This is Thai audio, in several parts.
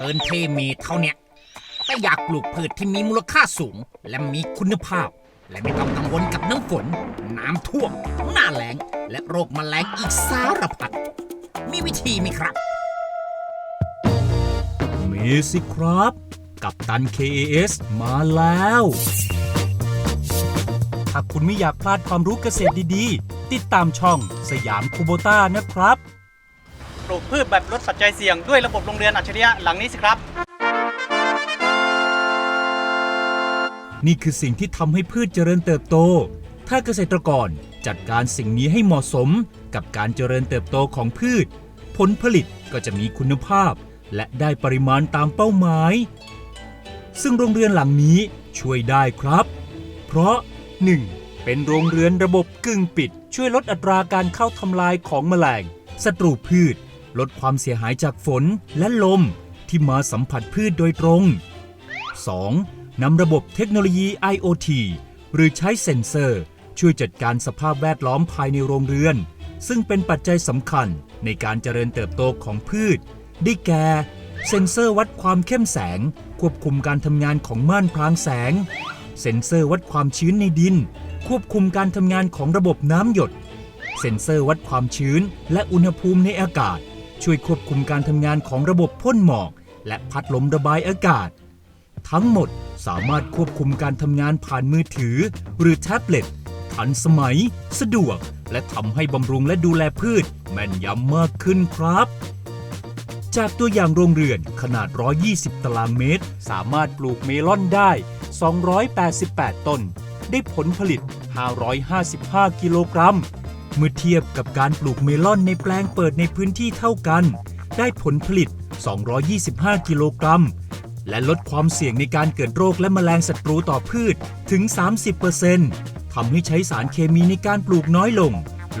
พื้นที่มีเท่าเนี้ยแต่อยากปลูกพืชที่มีมูลค่าสูง และมีคุณภาพ และไม่ต้องกังวลกับน้ำฝน น้ำท่วม หน้าแล้ง และโรคแมลงอีกสารพัด มีวิธีไหมครับ มีสิครับ กับตัน KAS มาแล้วถ้าคุณไม่อยากพลาดความรู้เกษตรดีๆ ติดตามช่องสยามคูโบต้านะครับ ลูกพืชแบบลดปัจจัยเสี่ยงด้วยระบบโรงเรือนอัจฉริยะหลังนี้สิครับ นี่คือสิ่งที่ทำให้พืชเจริญเติบโต ถ้าเกษตรกรจัดการสิ่งนี้ให้เหมาะสมกับการเจริญเติบโตของพืช ผลผลิตก็จะมีคุณภาพ และได้ปริมาณตามเป้าหมาย ซึ่งโรงเรือนหลังนี้ช่วยได้ครับ เพราะ 1. เป็นโรงเรือนระบบกึ่งปิด ช่วยลดอัตราการเข้าทำลายของแมลงศัตรูพืช ลดความเสียหายจากฝนและลมที่มาสัมผัสพืชโดยตรง 2. นำระบบเทคโนโลยี IoT หรือใช้เซ็นเซอร์ ช่วยจัดการสภาพแวดล้อมภายในโรงเรือน ซึ่งเป็นปัจจัยสำคัญในการเจริญเติบโตของพืช ได้แก่ เซ็นเซอร์วัดความเข้มแสง ควบคุมการทำงานของม่านพรางแสง เซ็นเซอร์วัดความชื้นในดิน ควบคุมการทำงานของระบบน้ำหยด เซ็นเซอร์วัดความชื้นและอุณหภูมิในอากาศ ช่วยควบคุมการทำงานของระบบพ่นหมอก และพัดลมระบายอากาศ ทั้งหมดสามารถควบคุมการทำงานผ่านมือถือ หรือแท็บเล็ต ทันสมัย สะดวก และทำให้บำรุงและดูแลพืช แม่นยำมากขึ้นครับ จากตัวอย่างโรงเรือนขนาด 120 ตารางเมตร สามารถปลูกเมลอนได้ 288 ต้น ได้ผลผลิต 555 กิโลกรัม เมื่อเทียบกับการปลูกเมลอนในแปลงเปิดในพื้นที่เท่ากัน ได้ผลผลิต 225 กิโลกรัม และลดความเสี่ยงในการเกิดโรคและแมลงศัตรูต่อพืชถึง 30%ทำให้ใช้สารเคมีในการปลูกน้อยลง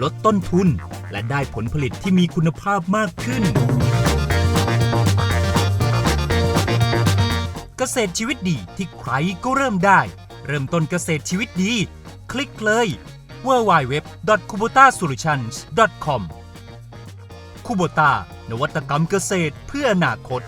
ลดต้นทุน และได้ผลผลิตที่มีคุณภาพมากขึ้น เกษตรชีวิตดีที่ใครก็เริ่มได้ เริ่มต้นเกษตรชีวิตดี คลิกเลย www.kubotasolutions.com คูโบตานวัตกรรมเกษตรเพื่ออนาคต